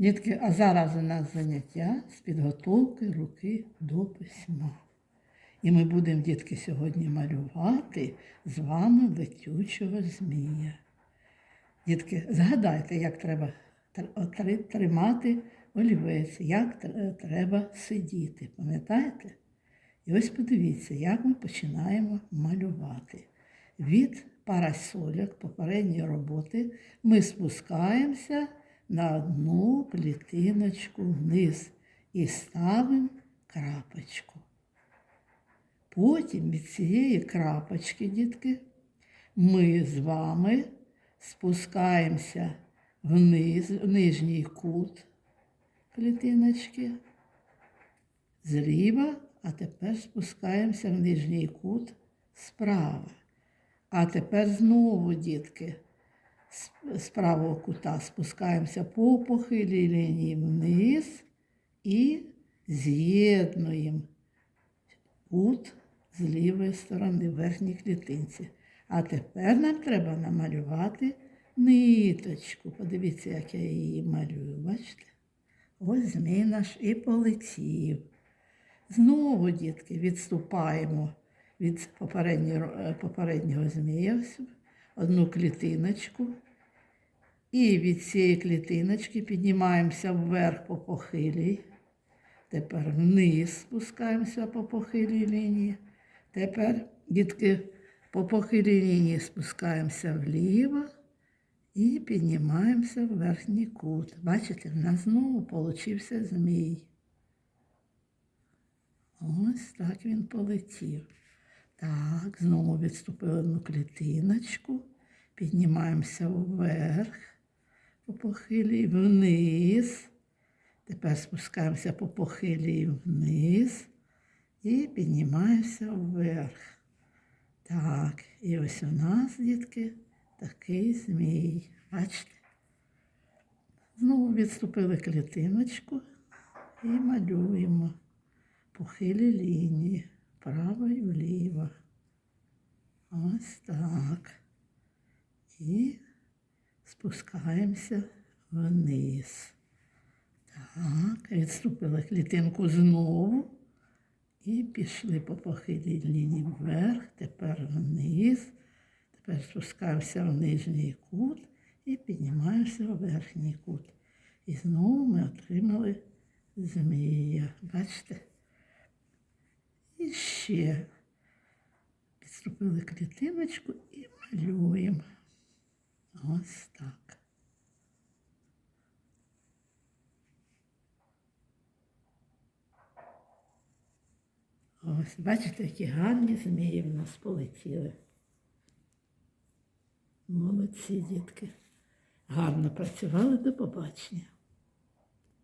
Дітки, а зараз у нас заняття з підготовки руки до письма. І ми будемо, дітки, сьогодні малювати з вами летючого змія. Дітки, згадайте, як треба тримати олівець, як треба сидіти. Пам'ятаєте? І ось подивіться, як ми починаємо малювати. Від парасольок попередньої роботи ми спускаємося на одну клітиночку вниз і ставимо крапочку. Потім від цієї крапочки, дітки, ми з вами спускаємося вниз, в нижній кут клітиночки, зліва, а тепер спускаємося в нижній кут справа. А тепер знову, дітки, з- правого кута спускаємося по похилій лінії вниз і з'єднуємо кут з лівої сторони верхній клітинці. А тепер нам треба намалювати ниточку. Подивіться, як я її малюю. Бачите? Ось змій наш і полетів. Знову, дітки, відступаємо від попереднього, е, попереднього змія одну клітиночку. І від цієї клітиночки піднімаємося вверх по похилій. Тепер вниз спускаємося по похилій лінії. Тепер, дітки, по похилій лінії спускаємося вліво і піднімаємося в верхній кут. Бачите, в нас знову получився змій. Ось так він полетів. Так, знову відступили одну клітиночку, піднімаємося вверх по похилій вниз. Тепер спускаємося по похилій вниз і піднімаємося вверх. Так, і ось у нас, дітки, такий змій. Бачите? Знову відступили клітиночку і малюємо похилі лінії вправо і вліво. Ось так. І спускаємося вниз. Так, відступили клітинку знову і пішли по похилій лінії вверх, тепер вниз, тепер спускаємося в нижній кут і піднімаємося в верхній кут. І знову ми отримали змія. Бачите? І ще підступили клітиночку і малюємо. Ось так. Ось, бачите, які гарні змії в нас полетіли. Молодці, дітки. Гарно працювали, до побачення.